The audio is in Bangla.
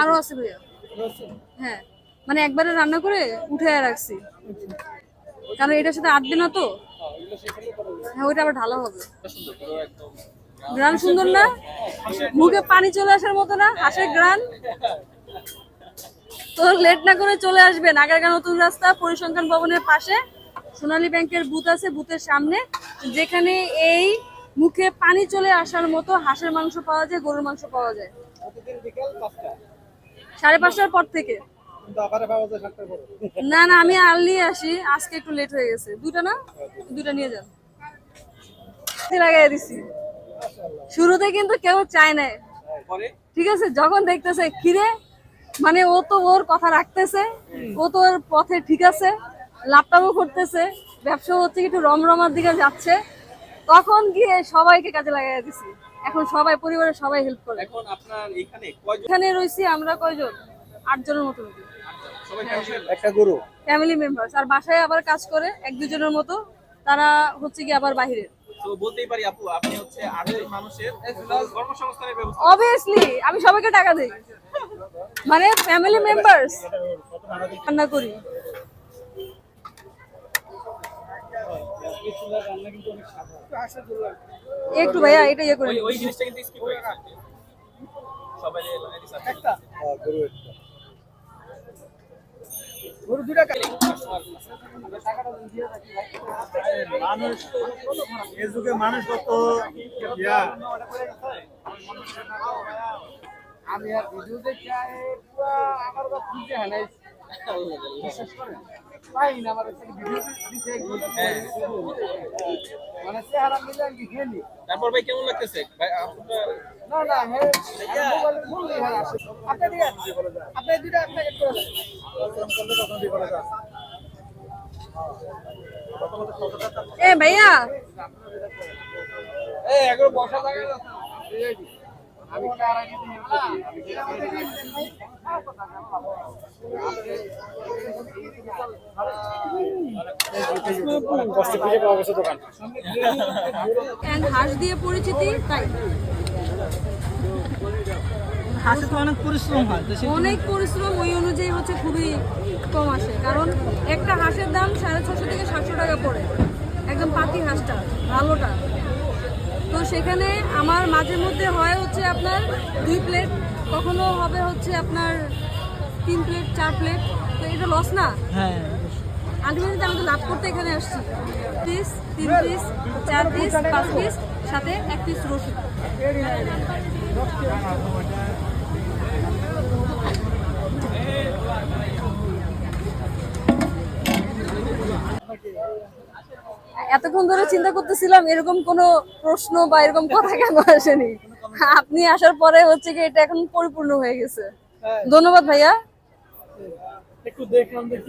আরও আছে ভাইয়া। হ্যাঁ। মানে একবারে রান্না করে উঠে রাখছি। কারণ এটার সাথে আটবে না তো? হ্যাঁ ওইটা আবার ঢালা হবে। গ্রান সুন্দর না? মুখে পানি চলে আসার মতো না? হাঁসের গ্রান? তো লেট না করে চলে আসবেন। আগারগা নতুন রাস্তা পরিসংখ্যান ভবনের পাশে। সোনালী ব্যাংকের বুথ আছে বুথের সামনে। যেখানে এই মুখে পানি চলে আসার মতো হাঁসের মাংস পাওয়া যায় গরুর মাংস পাওয়া যায়। সাড়ে পাঁচটার পর থেকে? না না আমি আর্লি আসি আজকে একটু লেট হয়ে গেছে। দুটা না? দুটা নিয়ে যান। লাগাই দিছি। শুরুতে কিন্তু কেউ চায় না ঠিক আছে যখন দেখতেছে কিরে? মানে ও তো ওর কথা রাখতেছে ও তো ওর পথে ঠিক আছে লাপটাপও করতেছে ব্যবসা হচ্ছে একটু রমরমার দিকে যাচ্ছে। তখন গিয়ে সবাইকে কাজে লাগাই দিছি। এখন সবাই পরিবারের সবাই হেল্প করে। এখন আপনার এখানে কয়জন? এখানে রয়েছি আমরা কয়জন? আটজনের মতো সবাই একটা গরু? ফ্যামিলি মেম্বার্স আর বাসায় আবার কাজ করে এক দুজনের মতো। তারা হচ্ছে কি আবার বাইরে। তো বলতেই পারি আপু আপনি হচ্ছে আটজন মানুষের কর্মসংস্থানের ব্যবস্থা অবভিয়াসলি আমি সবাইকে টাকা দিই। মানে ফ্যামিলি মেম্বার্স রান্না করি। চুলার রান্না কিন্তু অনেক স্বাদ একটু আশা করলাম। একটু ভাইয়া এটা ইয়ে করে ওই জিনিসটা কিন্তু স্কিপ হয়ে গেছে। সবাই লাগাই দিছে আপনি। একটা। গরু একটা। গরু দুটা মানুষ এ যুগে মানুষ কত আমি আর ভিডিও দেখে আমার খুঁজে হানাইছি। মানে তারপর ভাই কেমন লাগতেছে ভাই আপনার না না হ্যাঁ হ্যাঁ আপনি আপনাকে এ ভাইয়া এই এগুলো বসা লাগে না আমি কার আগে দিই কষ্ট খুঁজে পাওয়া গেছে দোকান And হাঁস দিয়ে পরিচিতি? তাই। হাঁসে তো অনেক পরিশ্রম হয় অনেক পরিশ্রম ওই অনুযায়ী হচ্ছে খুবই কম আসে কারণ একটা হাঁসের দাম সাড়ে ছশো থেকে সাতশো টাকা পড়ে একদম পাতি হাঁসটা ভালোটা। তো সেখানে আমার মাঝে মধ্যে হয় হচ্ছে আপনার দুই প্লেট কখনো হবে হচ্ছে আপনার তিন প্লেট চার প্লেট। তো এটা লস না? হ্যাঁ আলটিমেটলি আমি তো লাভ করতে এখানে আসছি। পিস তিন পিস চার পিস পাঁচ পিস সাথে এক পিস রসুন। এতক্ষণ ধরে চিন্তা করতেছিলাম এরকম কোনো প্রশ্ন বা এরকম কথা কেন আসেনি? আপনি আসার পরে হচ্ছে কি এটা এখন পরিপূর্ণ হয়ে গেছে। ধন্যবাদ ভাইয়া। একটু দেখলাম দেখি